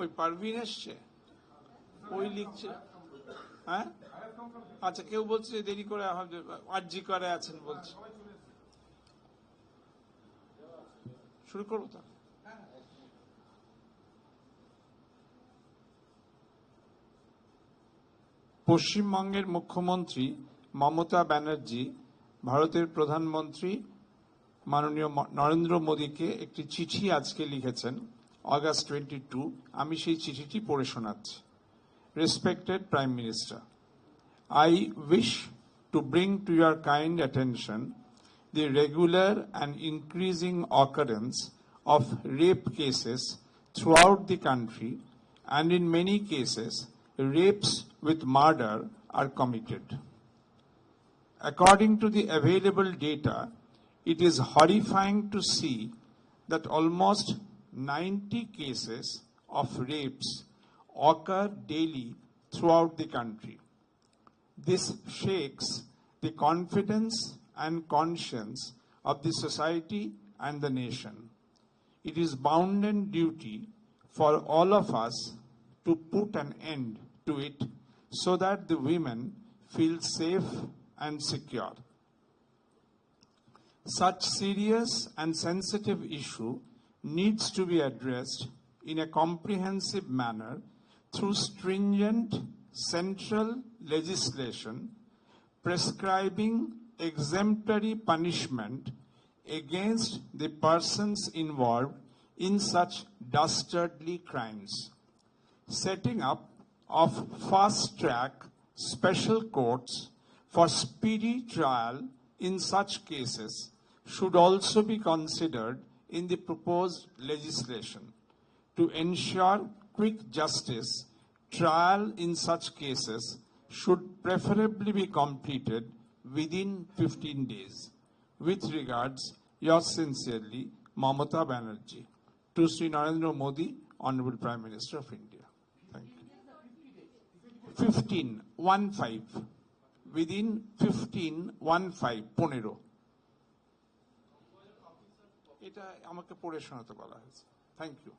ওই পারভিন এসছে? ওই লিখছে। হ্যাঁ? আচ্ছা কেউ বলছে দেরি করে আর্জি করে আছেন বলছে। শুরু করব তো পশ্চিমবঙ্গের মুখ্যমন্ত্রী মমতা ব্যানার্জি ভারতের প্রধানমন্ত্রী মাননীয় নরেন্দ্র মোদীকে একটি চিঠি আজকে লিখেছেন। অগাস্ট টোয়েন্টি টু আমি সেই চিঠিটি পড়ে শোনাচ্ছি respected prime minister I wish to bring to your kind attention the regular and increasing occurrence of rape cases throughout the country, and in many cases, rapes with murder are committed. According to the available data, it is horrifying to see that almost 90 cases of rapes occur daily throughout the country. This shakes the confidence and conscience of the society and the nation. It is bounden duty for all of us to put an end to it so that the women feel safe and secure. Such serious and sensitive issue needs to be addressed in a comprehensive manner through stringent central legislation prescribing exemplary punishment against the persons involved in such dastardly crimes. Setting up of fast track special courts for speedy trial in such cases should also be considered in the proposed legislation to ensure quick justice, trial in such cases should preferably be completed within 15 days. With regards, yours sincerely, Mamata Banerjee. To Sri Narendra Modi, Honorable Prime Minister of India. Thank you. 15, 1 5. Within 15, 1 5, Ponero. এটা আমাকে পড়ে শোনাতে বলা হয়েছে। Thank you